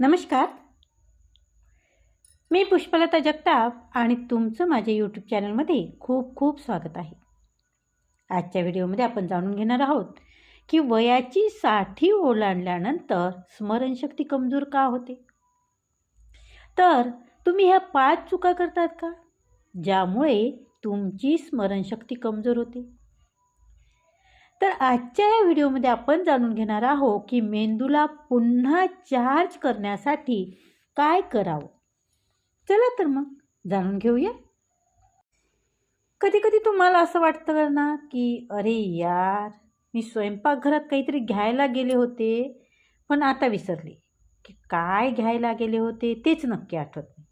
नमस्कार. मी पुष्पलता जगताप आणि तुमचं माझ्या यूट्यूब चॅनलमध्ये खूप खूप स्वागत आहे. आजच्या व्हिडिओमध्ये आपण जाणून घेणार आहोत की वयाची साठी ओलांडल्यानंतर स्मरणशक्ती कमजोर का होते? तर तुम्ही ह्या पाच चुका करतात का? ज्यामुळे तुमची स्मरणशक्ती कमजोर होते. तर आजच्या या व्हिडिओमध्ये आपण जाणून घेणार आहोत की मेंदूला पुन्हा चार्ज करण्यासाठी काय करावं. चला तर मग जाणून घेऊया. कधी कधी तुम्हाला असं वाटतं ना की अरे यार मी स्वयंपाकघरात काहीतरी घ्यायला गेले होते पण आता विसरले. की काय घ्यायला गेले होते तेच नक्की आठवत नाही.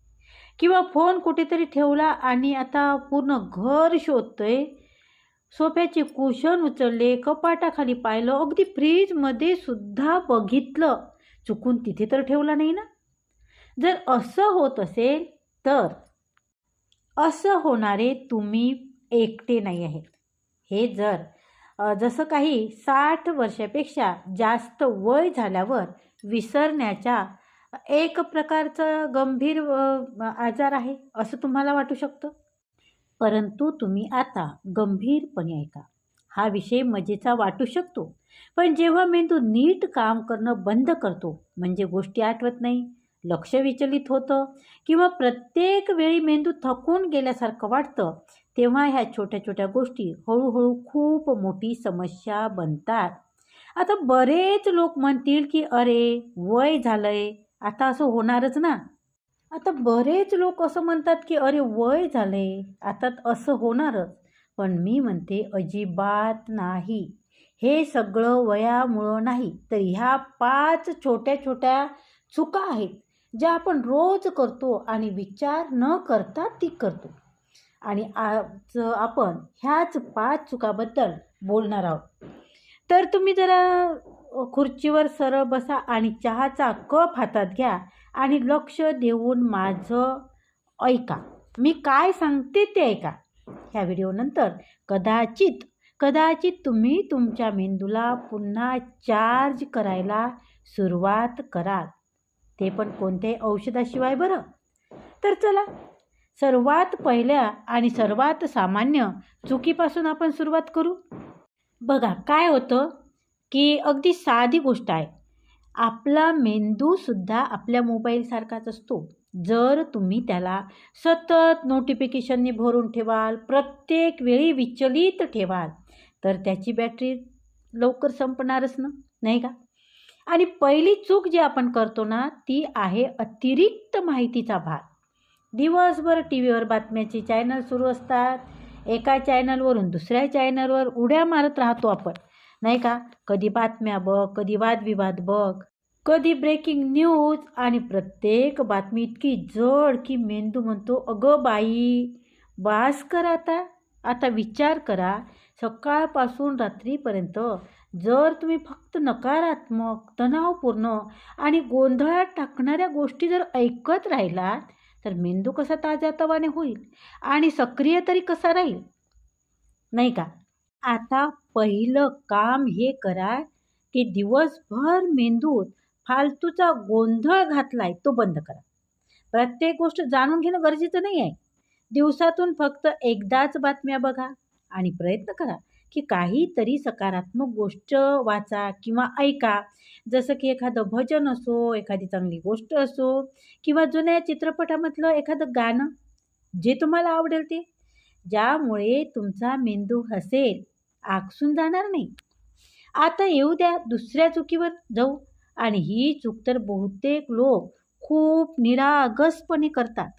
किंवा फोन कुठेतरी ठेवला आणि आता पूर्ण घर शोधतोय सोफ्याचे कुशन उचलले कपाटाखाली पाहिलं अगदी फ्रीजमध्ये सुद्धा बघितलं. चुकून तिथे तर ठेवला नाही ना? जर असं होत असेल तर असं होणारे तुम्ही एकटे नाही आहेत. हे जर जसं काही साठ वर्षापेक्षा जास्त वय झाल्यावर विसरण्याच्या एक प्रकारचं गंभीर आजार आहे असं तुम्हाला वाटू शकतं? परंतु तुम्ही आता गंभीरपणे ऐका. हा विषय मजेचा वाटू शकतो. पण जेव्हा मेंदू नीट काम करणं बंद करतो म्हणजे गोष्टी आठवत नाही लक्ष विचलित होतं किंवा प्रत्येक वेळी मेंदू थकून गेल्यासारखं वाटतं तेव्हा ह्या छोट्या छोट्या गोष्टी हळूहळू खूप मोठी समस्या बनतात. आता बरेच लोक म्हणतील की अरे वय झालंय आता असं होणारच ना. आता बरेच लोक असं म्हणतात की अरे वय झाले. आता असं होणारच. पण मी म्हणते अजिबात नाही. हे सगळं वयामुळं नाही. तर ह्या पाच छोट्या छोट्या चुका आहेत ज्या आपण रोज करतो आणि विचार न करता ती करतो. आणि आज आपण ह्याच पाच चुकाबद्दल बोलणार आहोत. तर तुम्ही जरा खुर्चीवर सरळ बसा आणि चहाचा कप हातात घ्या आणि लक्ष देऊन माझं ऐका. मी काय सांगते ते ऐका. ह्या व्हिडिओनंतर कदाचित कदाचित तुम्ही तुमच्या मेंदूला पुन्हा चार्ज करायला सुरुवात कराल. ते पण कोणत्याही औषधाशिवाय बरं? तर चला सर्वात पहिल्या आणि सर्वात सामान्य चुकीपासून आपण सुरुवात करू. बघा काय होतं? की अगदी साधी गोष्ट आहे. आपला मेंदूसुद्धा आपल्या मोबाईलसारखाच असतो. जर तुम्ही त्याला सतत नोटिफिकेशनने भरून ठेवाल प्रत्येक वेळी विचलित ठेवाल तर त्याची बॅटरी लवकर संपणारच ना नाही का? आणि पहिली चूक जी आपण करतो ना ती आहे अतिरिक्त माहितीचा भार. दिवसभर टी व्हीवर बातम्याचे चॅनल सुरू असतात. एका चॅनलवरून दुसऱ्या चॅनलवर उड्या मारत राहतो आपण. नाही का? कधी बातम्या बघ कधी वादविवाद बघ. कधी ब्रेकिंग न्यूज आणि प्रत्येक बातमी इतकी जड की मेंदू म्हणतो अगं बाई बास कर आता. आता विचार करा. सकाळपासून रात्रीपर्यंत जर तुम्ही फक्त नकारात्मक तणावपूर्ण आणि गोंधळात टाकणाऱ्या गोष्टी जर ऐकत राहिलात तर मेंदू कसा ताजातवाने होईल आणि सक्रिय तरी कसा राहील? नाही का? आता पहिलं काम हे करा की दिवसभर मेंदूत फालतूचा गोंधळ घातलाय तो बंद करा. प्रत्येक गोष्ट जाणून घेणं गरजेचं नाही आहे दिवसातून फक्त एकदाच बातम्या बघा आणि प्रयत्न करा की काहीतरी सकारात्मक गोष्ट वाचा किंवा ऐका. जसं की एखादं भजन असो एखादी चांगली गोष्ट असो किंवा जुन्या चित्रपटामधलं एखादं गाणं जे तुम्हाला आवडेल ते. ज्यामुळे तुमचा मेंदू हसेल. आकसून जाणार नाही. आता येऊ द्या दुसऱ्या चुकीवर जाऊ. आणि ही चूक तर बहुतेक लोक खूप निरागसपणे करतात.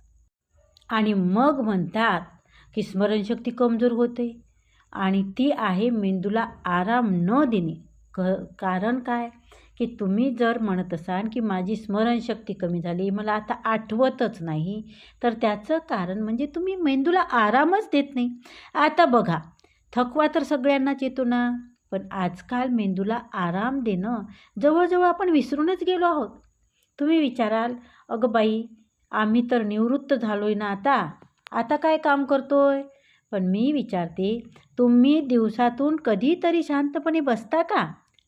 आणि मग म्हणतात की स्मरणशक्ती कमजोर होते. आणि ती आहे मेंदूला आराम न देणे. क कारण काय? की तुम्ही जर म्हणत असाल की माझी स्मरणशक्ती कमी झाली मला आता आठवतच नाही तर त्याचं कारण म्हणजे तुम्ही मेंदूला आरामच देत नाही. आता बघा थकवा तर सगळ्यांनाच येतो ना. पण आजकाल मेंदूला आराम देणं जवळजवळ आपण विसरूनच गेलो आहोत. तुम्ही विचाराल अगं बाई आम्ही तर निवृत्त झालो आहे ना आता. आता काय काम करतोय? पण मी विचारते तुम्ही दिवसातून कधीतरी शांतपणे बसता का?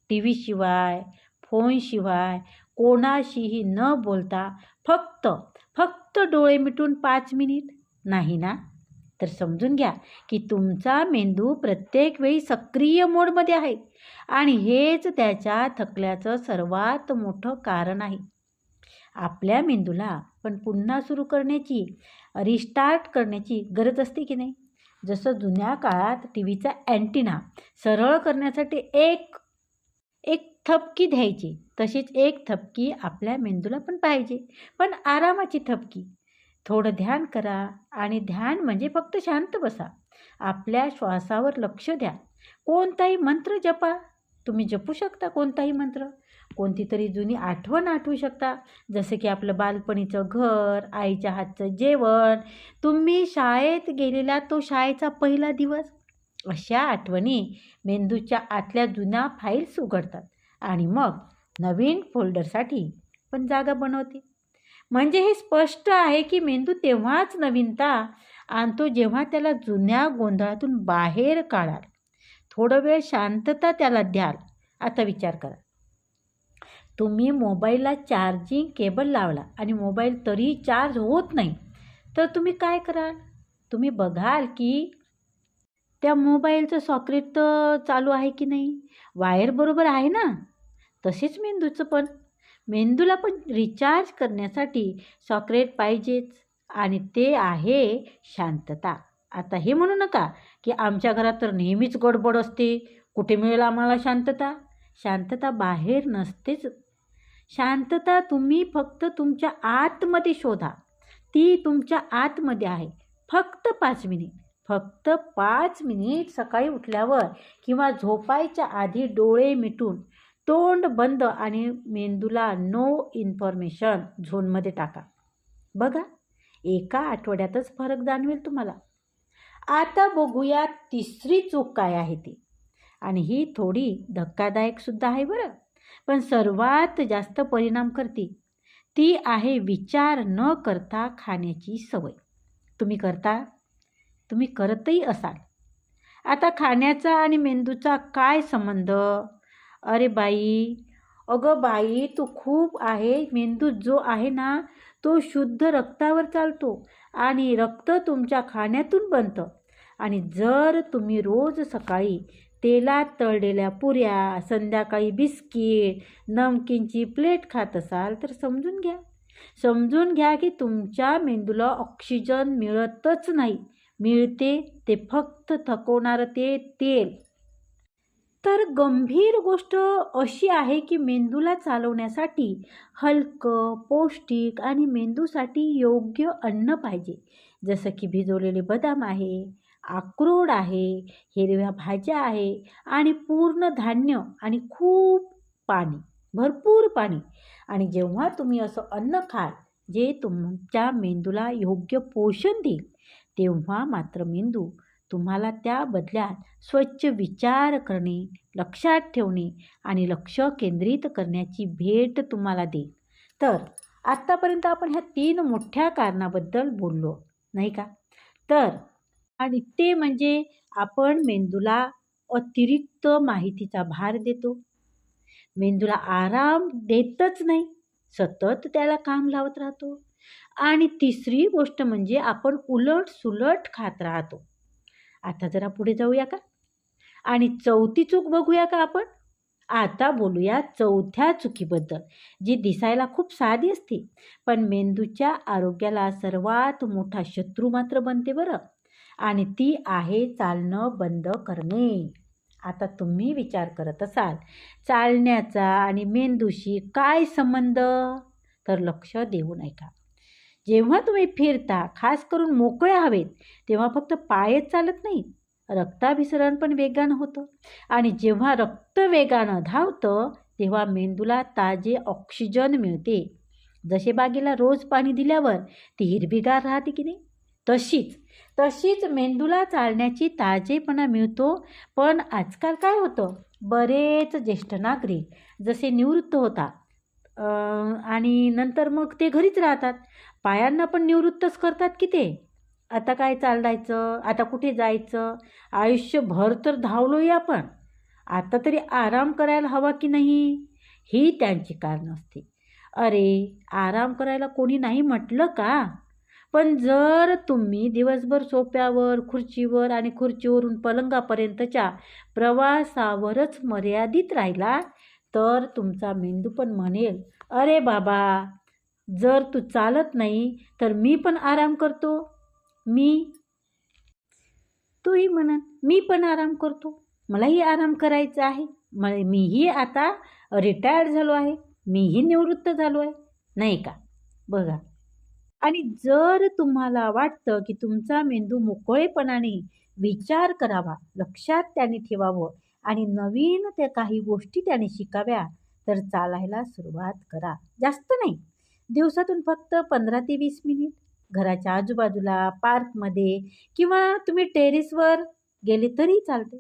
टी व्हीशिवाय फोनशिवाय कोणाशीही न बोलता फक्त फक्त डोळे मिटून पाच मिनिट? नाही ना? तर समजून घ्या की तुमचा मेंदू प्रत्येक वेळी सक्रिय मोडमध्ये आहे. आणि हेच त्याच्या थकल्याचं सर्वात मोठं कारण आहे. आपल्या मेंदूला पण पुन्हा सुरू करण्याची रिस्टार्ट करण्याची गरज असते की नाही? जसं जुन्या काळात टी व्हीचा अँटिना सरळ करण्यासाठी एक एक थपकी द्यायची तशीच एक थपकी आपल्या मेंदूला पण पाहिजे पण आरामाची थपकी थोडं ध्यान करा आणि ध्यान म्हणजे फक्त शांत बसा. आपल्या श्वासावर लक्ष द्या. कोणताही मंत्र जपा. तुम्ही जपू शकता कोणताही मंत्र. कोणती तरी जुनी आठवण आठवू शकता. जसं की आपलं बालपणीचं घर आईच्या हातचं जेवण. तुम्ही शाळेत गेलेला तो शाळेचा पहिला दिवस. अशा आठवणी मेंदूच्या आतल्या जुन्या फाईल्स उघडतात. आणि मग नवीन फोल्डरसाठी पण जागा बनवते. म्हणजे हे स्पष्ट आहे की मेंदू तेव्हाच नवीनता आणतो जेव्हा त्याला जुन्या गोंधळातून बाहेर काढाल. थोडं वेळ शांतता त्याला द्याल. आता विचार करा. तुम्ही मोबाईलला चार्जिंग केबल लावला आणि मोबाईल तरी चार्ज होत नाही तर तुम्ही काय कराल? तुम्ही बघाल की त्या मोबाईलचं सॉकेट तर चालू आहे की नाही? वायर बरोबर आहे ना? तसेच मेंदूचं पण. मेंदूला पण रिचार्ज करण्यासाठी सॉक्रेट पाहिजेच. आणि ते आहे शांतता. आता हे म्हणू नका की आमच्या घरात तर नेहमीच गडबड असते. कुठे मिळेल आम्हाला शांतता? शांतता बाहेर नसतेच. शांतता तुम्ही फक्त तुमच्या आतमध्ये शोधा. ती तुमच्या आतमध्ये आहे. फक्त पाच मिनिट. फक्त पाच मिनिट सकाळी उठल्यावर किंवा झोपायच्या आधी डोळे मिटून तोंड बंद आणि मेंदूला नो इन्फॉर्मेशन झोनमध्ये टाका. बघा एका आठवड्यातच फरक जाणवेल तुम्हाला. आता बघूया तिसरी चूक काय आहे ती. आणि ही थोडी धक्कादायकसुद्धा आहे बरं. पण सर्वात जास्त परिणाम करते. ती आहे विचार न करता खाण्याची सवय. तुम्ही करता? तुम्ही करतही असाल. आता खाण्याचा आणि मेंदूचा काय संबंध? अरे बाई. अगं बाई तू खूप आहे. मेंदू जो आहे ना तो शुद्ध रक्तावर चालतो आणि रक्त तुमच्या खाण्यातून बनतं. आणि जर तुम्ही रोज सकाळी तेलात तळलेल्या पुऱ्या संध्याकाळी बिस्किट नमकीनची प्लेट खात असाल तर समजून घ्या. समजून घ्या की तुमच्या मेंदूला ऑक्सिजन मिळतच नाही. मिळते ते फक्त थकवणारं ते तेल. तर गंभीर गोष्ट अशी आहे की मेंदूला चालवण्यासाठी हलकं पौष्टिक आणि मेंदूसाठी योग्य अन्न पाहिजे. जसं की भिजवलेले बदाम आहे अक्रोड आहे हिरव्या भाज्या आहे आणि पूर्ण धान्य आणि खूप पाणी भरपूर पाणी. आणि जेव्हा तुम्ही असं अन्न खाल जे तुमच्या मेंदूला योग्य पोषण देईल तेव्हा मात्र मेंदू तुम्हाला त्या बदल्यात स्वच्छ विचार करणे लक्षात ठेवणे आणि लक्ष केंद्रित करण्याची भेट तुम्हाला देईल. तर आत्तापर्यंत आपण ह्या तीन मोठ्या कारणाबद्दल बोललो नाही का? तर आणि ते म्हणजे आपण मेंदूला अतिरिक्त माहितीचा भार देतो. मेंदूला आराम देतच नाही सतत त्याला काम लावत राहतो. आणि तिसरी गोष्ट म्हणजे आपण उलट सुलट खात राहतो. आता जरा पुढे जाऊया का? आणि चौथी चूक बघूया का आपण? आता बोलूया चौथ्या चुकीबद्दल जी दिसायला खूप साधी असते पण मेंदूच्या आरोग्याला सर्वात मोठा शत्रू मात्र बनते बरं. आणि ती आहे चालणं बंद करणे. आता तुम्ही विचार करत असाल चालण्याचा आणि मेंदूशी काय संबंध? तर लक्ष देऊ ऐका का जेव्हा तुम्ही फिरता खास करून मोकळ्या हवेत तेव्हा फक्त पायच चालत नाहीत. रक्ताभिसरण पण वेगानं होतं. आणि जेव्हा रक्त वेगानं धावतं तेव्हा मेंदूला ताजे ऑक्सिजन मिळते. जसे बागेला रोज पाणी दिल्यावर ती हिरवीगार राहते की नाही? तशीच तशीच मेंदूला चालण्याची ताजेपणा मिळतो. पण आजकाल काय होतं? बरेच ज्येष्ठ नागरिक जसे निवृत्त होतात आणि नंतर मग ते घरीच राहतात. पायांना पण निवृत्तच करतात की ते? आता काय चालायचं आता कुठे जायचं? आयुष्यभर तर धावलोही आपण. आता तरी आराम करायला हवा की नाही? ही त्यांची कारणं असते. अरे आराम करायला कोणी नाही म्हटलं का? पण जर तुम्ही दिवसभर सोप्यावर खुर्चीवर आणि खुर्चीवरून पलंगापर्यंतच्या प्रवासावरच मर्यादित राहिला तर तुमचा मेंदू पण म्हणेल अरे बाबा जर तू चालत नाही तर मी पण आराम करतो. मी तूही म्हणत मी पण आराम करतो. मलाही आराम करायचा आहे. म मीही आता रिटायर्ड झालो आहे. मीही निवृत्त झालो आहे. नाही का? बघा. आणि जर तुम्हाला वाटतं की तुमचा मेंदू मोकळेपणाने विचार करावा लक्षात त्याने ठेवावं आणि नवीन त्या काही गोष्टी त्याने शिकाव्या तर चालायला सुरुवात करा. जास्त नाही. दिवसातून फक्त पंधरा ते वीस मिनिट? घराच्या आजूबाजूला पार्कमध्ये किंवा तुम्ही टेरेसवर गेले तरी चालते.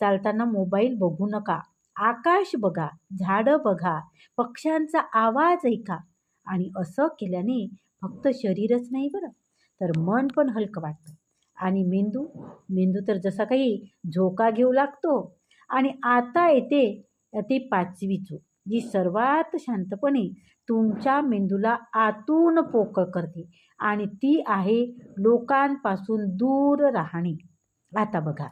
चालताना मोबाईल बघू नका. आकाश बघा. झाडं बघा. पक्ष्यांचा आवाज ऐका. आणि असं केल्याने फक्त शरीरच नाही बरं. तर मन पण हलकं वाटतं. आणि मेंदू? मेंदू तर जसा काही झोका घेऊ लागतो आणि आता येते ती पाचवी चूक. जी सर्वात शांतपणे तुमच्या मेंदूला आतून पोकळ करते आणि ती आहे लोकांपासून दूर राहणे. आता बघा.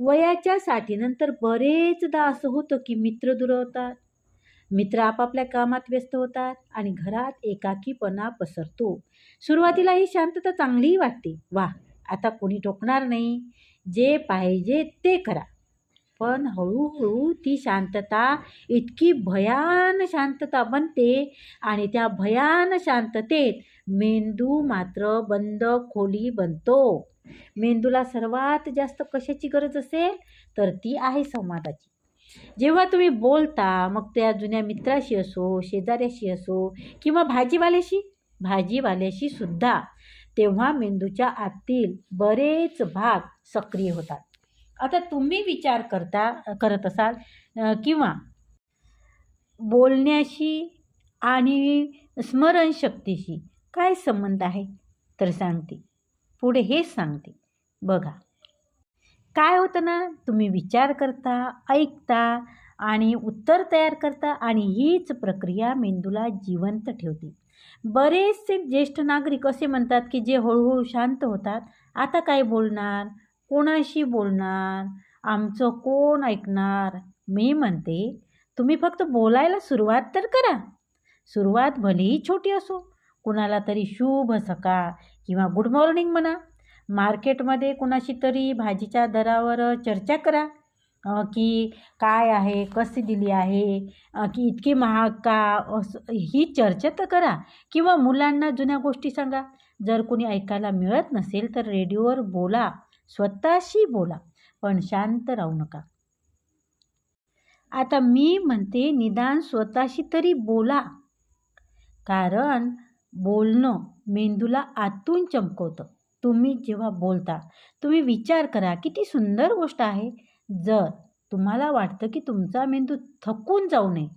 वयाच्या साठीनंतर बरेचदा असं होतं की मित्र दुरवतात मित्र आपापल्या कामात व्यस्त होतात आणि घरात एकाकीपणा पसरतो. सुरुवातीला ही शांतता चांगलीही वाटते. वा आता कोणी टोकणार नाही. जे पाहिजे ते करा. पण हळूहळू ती शांतता इतकी भयान शांतता बनते आणि त्या भयान शांततेत मेंदू मात्र बंद खोली बनतो. मेंदूला सर्वात जास्त कशाची गरज असेल? तर ती आहे संवादाची. जेव्हा तुम्ही बोलता मग त्या जुन्या मित्राशी असो शेजाऱ्याशी असो किंवा भाजीवाल्याशी भाजीवाल्याशी सुद्धा तेव्हा मेंदूच्या आतील बरेच भाग सक्रिय होतात. आता तुम्ही विचार करता करत असाल किंवा बोलण्याशी आणि स्मरणशक्तीशी काय संबंध आहे? तर सांगते. पुढे हेच सांगते. बघा. काय होतं ना तुम्ही विचार करता ऐकता आणि उत्तर तयार करता आणि हीच प्रक्रिया मेंदूला जिवंत ठेवते. बरेचसे ज्येष्ठ नागरिक असे म्हणतात की जे हळूहळू शांत होतात आता काय बोलणार? कोणाशी बोलणार? आमचं कोण ऐकणार? मी म्हणते तुम्ही फक्त बोलायला सुरुवात तर करा. सुरुवात भलेही छोटी असो कुणाला तरी शुभ सकाळ किंवा गुड मॉर्निंग म्हणा. मार्केटमध्ये कुणाशी तरी भाजीच्या दरावर चर्चा करा. की काय आहे कशी दिली आहे की इतकी महाग का? असं ही चर्चा तर करा. किंवा मुलांना जुन्या गोष्टी सांगा. जर कोणी ऐकायला मिळत नसेल तर रेडिओवर बोला. स्वतःशी बोला पण शांत राहू नका. आता मी म्हणते निदान स्वतःशी तरी बोला. कारण बोलणं मेंदूला आतून चमकवतं. तुम्ही जेव्हा बोलता तुम्ही विचार करा किती सुंदर गोष्ट आहे. जर तुम्हाला वाटतं की तुमचा मेंदू थकून जाऊ नये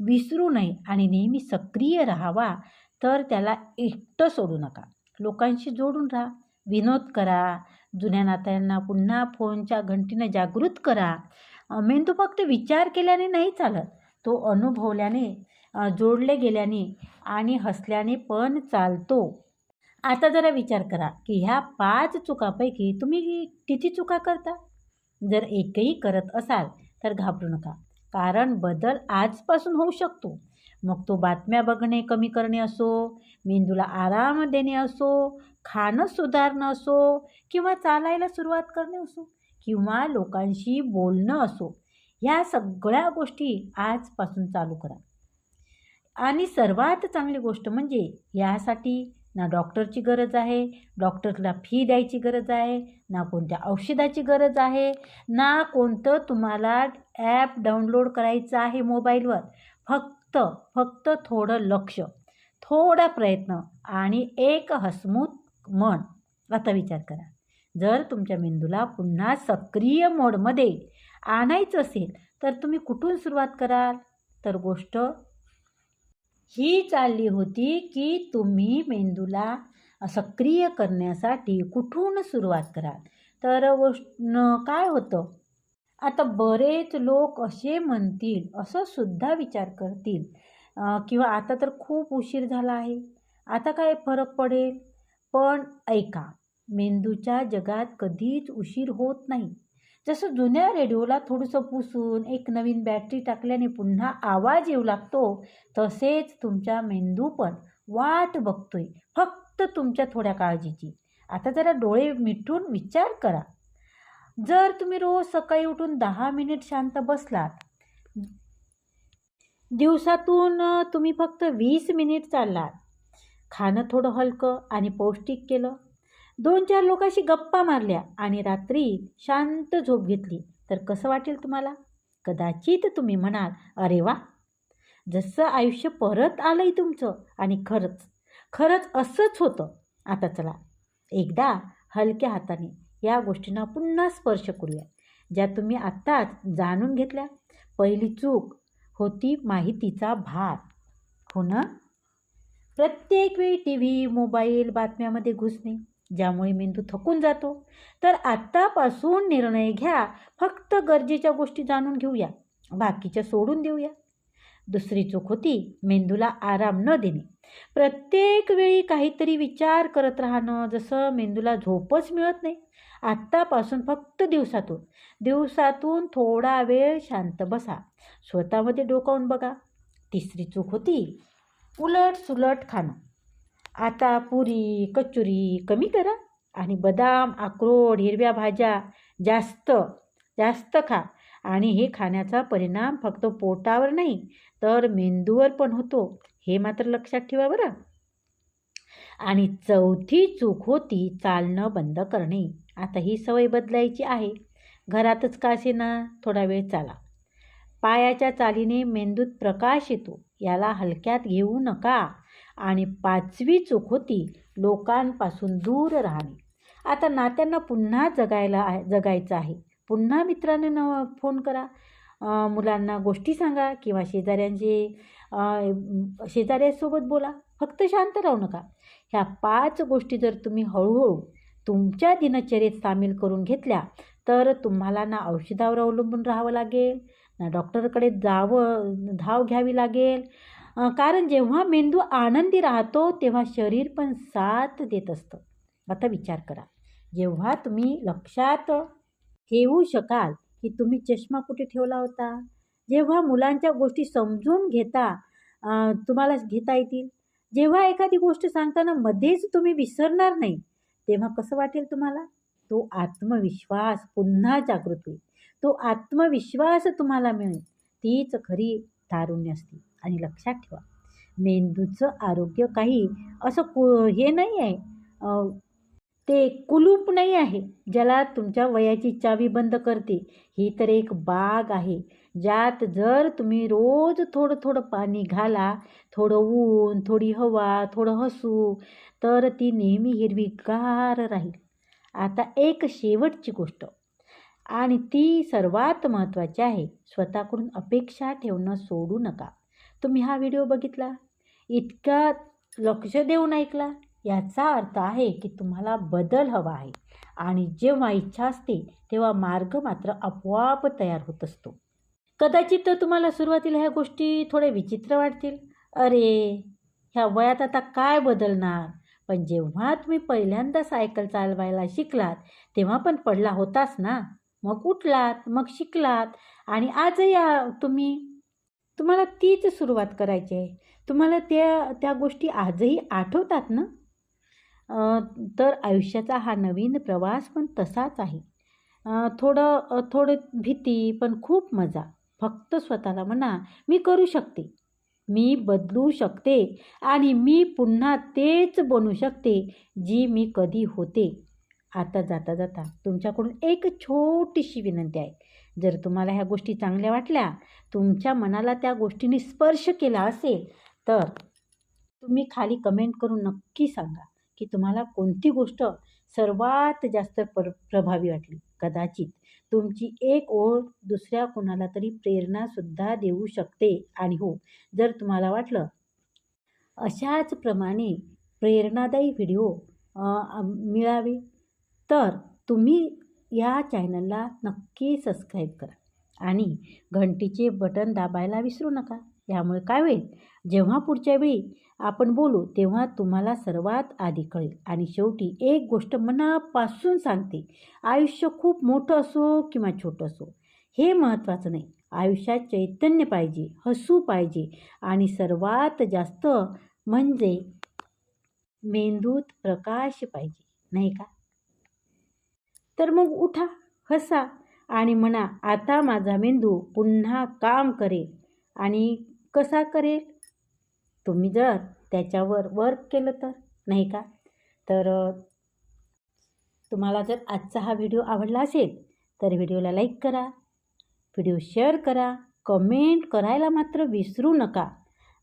विसरू नये आणि नेहमी सक्रिय राहावा तर त्याला एकटं सोडू नका. लोकांशी जोडून राहा विनोद करा जुन्या नात्यांना पुन्हा फोनच्या घंटीनं जागृत करा. मेंदू फक्त विचार केल्याने नाही चालत. तो अनुभवल्याने जोडले गेल्याने आणि हसल्याने पण चालतो. आता जरा विचार करा की ह्या पाच चुकापैकी तुम्ही किती चुका करता? जर एकही करत असाल तर घाबरू नका कारण बदल आजपासून होऊ शकतो. मग तो बातम्या बघणे कमी करणे असो मेंदूला आराम देणे असो खाणं सुधारणं असो किंवा चालायला सुरुवात करणे असो किंवा लोकांशी बोलणं असो ह्या सगळ्या गोष्टी आजपासून चालू करा. आणि सर्वात चांगली गोष्ट म्हणजे यासाठी ना डॉक्टरची गरज आहे डॉक्टरला फी द्यायची गरज आहे ना कोणत्या औषधाची गरज आहे ना कोणतं तुम्हाला ॲप डाउनलोड करायचं आहे मोबाईलवर. फक्त फक्त थोडं लक्ष थोडा प्रयत्न आणि एक हसमुख मन. आता विचार करा. जर तुमच्या मेंदूला पुन्हा सक्रिय मोडमध्ये आणायचं असेल तर तुम्ही कुठून सुरुवात कराल? तर गोष्ट ही चालली होती की तुम्ही मेंदूला सक्रिय करण्यासाठी कुठून सुरुवात कराल? तर गोष्ट काय होतं? आता बरेच लोक असे म्हणतील असं सुद्धा विचार करतील. किंवा आता तर खूप उशीर झाला आहे. आता काय फरक पडेल? पण ऐका मेंदूच्या जगात कधीच उशीर होत नाही. जसं जुन्या रेडिओला थोडंसं पुसून एक नवीन बॅटरी टाकल्याने पुन्हा आवाज येऊ लागतो तसेच तुमचा मेंदू पण वाट बघतोय फक्त तुमच्या थोड्या काळजीची. आता जरा डोळे मिठून विचार करा. जर तुम्ही रोज सकाळी उठून दहा मिनिट शांत बसलात दिवसातून तुम्ही फक्त वीस मिनिट चाललात खाणं थोडं हलकं आणि पौष्टिक केलं. दोन चार लोकांशी गप्पा मारल्या आणि रात्री शांत झोप घेतली. तर कसं वाटेल तुम्हाला? कदाचित तुम्ही म्हणाल अरे वा! जसं आयुष्य परत आलंय तुमचं आणि खरंच खरंच असंच होतं. आता चला एकदा हलक्या हाताने या गोष्टींना पुन्हा स्पर्श करूया ज्या तुम्ही आत्ताच जाणून घेतल्या. पहिली चूक होती माहितीचा भार. हो ना? प्रत्येक वेळी टी व्ही मोबाईल बातम्यामध्ये घुसणे ज्यामुळे मेंदू थकून जातो. तर आत्तापासून निर्णय घ्या. फक्त गरजेच्या गोष्टी जाणून घेऊया. बाकीच्या सोडून देऊया. दुसरी चूक होती मेंदूला आराम न देणे. प्रत्येक वेळी काहीतरी विचार करत राहणं जसं मेंदूला झोपच मिळत नाही. आत्तापासून फक्त दिवसातून. दिवसातून थोडा वेळ शांत बसा. स्वतःमध्ये डोकावून बघा. तिसरी चूक होती उलट सुलट खाणं. आता पुरी कचुरी कमी करा आणि बदाम अक्रोड हिरव्या भाज्या जास्त जास्त खा. आणि हे खाण्याचा परिणाम फक्त पोटावर नाही तर मेंदूवर पण होतो. हे मात्र लक्षात ठेवा बरं. आणि चौथी चूक होती चालणं बंद करणे. आता ही सवय बदलायची आहे. घरातच का ना थोडा वेळ चाला. पायाच्या चालीने मेंदूत प्रकाश येतो. याला हलक्यात घेऊ नका. आणि पाचवी चूक होती लोकांपासून दूर राहणे. आता नात्यांना पुन्हा जगायला आहे जगायचं आहे. पुन्हा मित्रांना न फोन करा. मुलांना गोष्टी सांगा किंवा शेजाऱ्यांचे शेजाऱ्यासोबत बोला. फक्त शांत राहू नका. ह्या पाच गोष्टी जर तुम्ही हळूहळू तुमच्या दिनचर्येत सामील करून घेतल्या तर तुम्हाला ना औषधावर अवलंबून राहावं लागेल. डॉक्टरकडे जावं धाव घ्यावी लागेल. कारण जेव्हा मेंदू आनंदी राहतो तेव्हा शरीर पण साथ देत असतं. आता विचार करा. जेव्हा तुम्ही लक्षात ठेवू शकाल की तुम्ही चष्मा कुठे ठेवला होता? जेव्हा मुलांच्या गोष्टी समजून घेता तुम्हाला घेता येतील. जेव्हा एखादी गोष्ट सांगताना मध्येच तुम्ही विसरणार नाही तेव्हा कसं वाटेल तुम्हाला? तो आत्मविश्वास पुन्हा जागृत होईल. तो आत्मविश्वास तुम्हाला मिळेल. तीच खरी तारुण्य असते. आणि लक्षात ठेवा मेंदूचं आरोग्य काही असं कु हे नाही आहे. ते कुलूप नाही आहे ज्याला तुमच्या वयाची चावी बंद करते. ही तर एक बाग आहे ज्यात जर तुम्ही रोज थोडं थोडं पाणी घाला थोडं ऊन थोडी हवा थोडं हसू तर ती नेहमी हिरवीगार राहील. आता एक शेवटची गोष्ट. आणि ती सर्वात महत्त्वाची आहे. स्वतःकडून अपेक्षा ठेवणं सोडू नका. तुम्ही हा व्हिडिओ बघितला? इतका लक्ष देऊन ऐकला? याचा अर्थ आहे की तुम्हाला बदल हवा आहे. आणि जेव्हा इच्छा असते तेव्हा मार्ग मात्र आपोआप तयार होत असतो. कदाचित तुम्हाला सुरुवातीला ह्या गोष्टी थोड्या विचित्र वाटतील. अरे ह्या वयात आता काय बदलणार? पण जेव्हा तुम्ही पहिल्यांदा सायकल चालवायला शिकलात तेव्हा पण पडला होताच ना? मग उठलात मग शिकलात आणि आजही या तुम्ही तुम्हाला तीच सुरुवात करायची आहे. तुम्हाला त्या त्या गोष्टी आजही आठवतात ना? तर आयुष्याचा हा नवीन प्रवास पण तसाच आहे. थोडं थोडं भीती पण खूप मजा. फक्त स्वतःला म्हणा मी करू शकते. मी बदलू शकते आणि मी पुन्हा तेच बनू शकते जी मी कधी होते. आता जाता जाता तुमच्याकडून एक छोटीशी विनंती आहे. जर तुम्हाला ह्या गोष्टी चांगल्या वाटल्या तुमच्या मनाला त्या गोष्टीने स्पर्श केला असेल तर तुम्ही खाली कमेंट करून नक्की सांगा की तुम्हाला कोणती गोष्ट सर्वात जास्त प्र प्रभावी वाटली. कदाचित तुमची एक ओळ दुसऱ्या कोणाला तरी प्रेरणासुद्धा देऊ शकते आणि हो जर तुम्हाला वाटलं अशाच प्रमाणे प्रेरणादायी व्हिडिओ मिळावे. तर तुम्ही या चॅनलला नक्की सबस्क्राईब करा आणि घंटीचे बटन दाबायला विसरू नका. यामुळे काय होईल? जेव्हा पुढच्या वेळी आपण बोलू तेव्हा तुम्हाला सर्वात आधी कळेल. आणि शेवटी एक गोष्ट मनापासून सांगते आयुष्य खूप मोठं असो किंवा छोटं असो हे महत्त्वाचं नाही. आयुष्यात चैतन्य पाहिजे हसू पाहिजे आणि सर्वात जास्त म्हणजे मेंदूत प्रकाश पाहिजे नाही का? तर मग उठा हसा आणि म्हणा आता माझा मेंदू पुन्हा काम करेल. आणि कसा करेल? तुम्ही जर त्याच्यावर वर्क केलं तर नाही का? तर तुम्हाला जर आजचा हा व्हिडिओ आवडला असेल तर व्हिडिओला लाईक करा. व्हिडिओ शेअर करा. कमेंट करायला मात्र विसरू नका.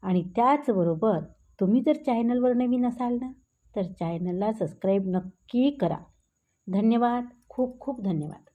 आणि त्याचबरोबर तुम्ही जर चॅनलवर नवीन असाल ना तर चॅनलला सबस्क्राईब नक्की करा. धन्यवाद. खूप खूप धन्यवाद.